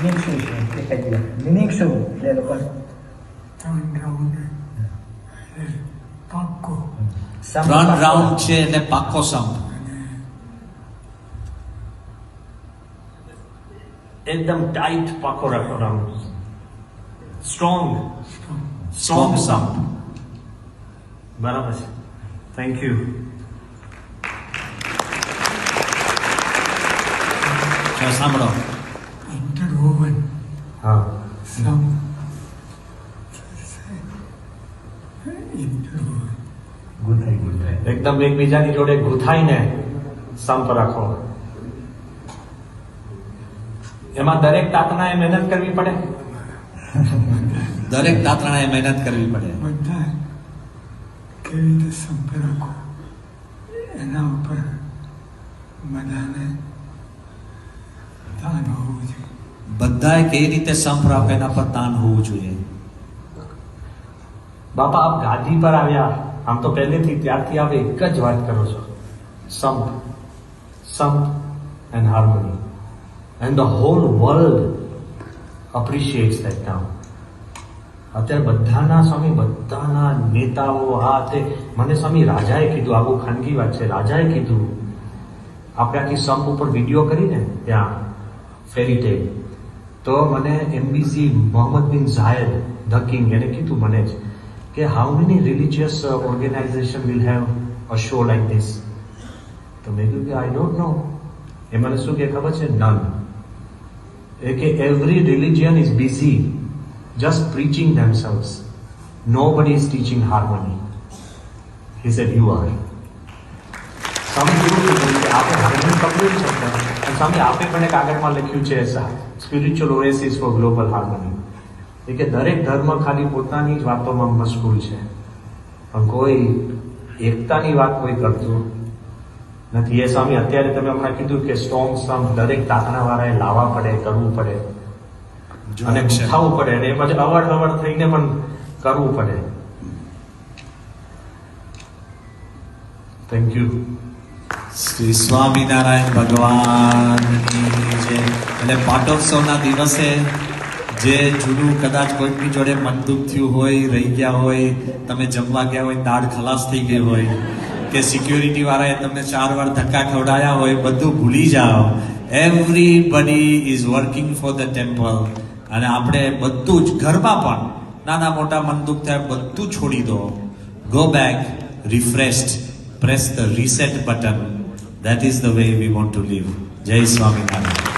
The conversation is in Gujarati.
મિનિંગ શું છે એ કહી દો મિનિંગ શું એટલે એ લોકો ત્રણ રાઉન્ડ એટલે પાક્કો ત્રણ રાઉન્ડ છે એટલે પાક્કો સંપ એકદમ ટાઈટ પાકો રાખો રાઉન્ડ સ્ટ્રોંગ સ્ટ્રોંગ સંપ બરાબર છે થેન્ક યુ ચાલો સાંભળો એકદમ એકબીજાની જોડે ગૂંથાઈને સંપ રાખો. એમાં દરેક તાતણાએ મહેનત કરવી પડે? દરેક તાતણાએ મહેનત કરવી પડે. બધા કેવી રીતે સંપ રાખો? એના ઉપર બધાને ધ્યાન હોવું જોઈએ બધાએ કઈ રીતે રાખો એના પર તાન હોવું જોઈએ? બાપા, આપ ગાદી પર આવ્યા. આમ તો પહેલેથી ત્યારથી આપ એક જ વાત કરો છો. સંપ સંપ and harmony and the whole world appreciates that now અત્યારે બધાના સ્વામી, બધાના નેતાઓ આ તે મને સ્વામી રાજાએ કીધું, આ બહુ ખાનગી વાત છે, રાજાએ કીધું. આપણે આખી સંપ ઉપર વીડિયો કરીને ત્યાં ફેરી ટેલ તો મને એમબીસી મોહમ્મદ બિન ઝાયદ ધ કિંગ એને કીધું મને જ કે how many religious organization will have a show like this તો મેં કીધું કે આઈ ડોન્ટ નો એ મને શું કે ખબર છે નન એ કે every religion is busy just preaching themselves. Nobody is teaching harmony. He said, you are. સ્વામી કેવું કીધું કે આપણે હાર્મોની પકડી જ શકતા અને સ્વામી આપે પણ એક આગળમાં લખ્યું છે spiritual oasis for global harmony કે દરેક ધર્મ ખાલી પોતાની જ વાતોમાં મશગુલ છે. પણ કોઈ એકતાની વાત કોઈ કરતું નથી. એ સ્વામી અત્યારે તમે હમણાં કીધું કે સ્ટ્રોંગ સમ દરેક તાકણાવાળાએ લાવવા પડે કરવું પડે. અને ગુંથાવવું પડે અને એમાં અવડ અવડ થઈને પણ કરવું પડે. થેન્ક યુ શ્રી સ્વામિનારાયણ ભગવાનની જય. એટલે પાટોત્સવના દિવસે જે જૂનું કદાચ કોઈકની જોડે મનદુખ થયું હોય, રહી ગયા હોય, તમે જમવા ગયા હોય દાળ ખલાસ થઈ ગઈ હોય, કે સિક્યુરિટી વાળાએ તમને ચાર વાર ધક્કા ખવડાયા હોય, બધું ભૂલી જાઓ. Everybody is working for the temple અને આપણે બધું જ ઘરમાં પણ નાના મોટા મન દુઃખ થાય, બધું છોડી દો. Go back refreshed press the reset button. That is the way we want to live. Jai Swaminathan.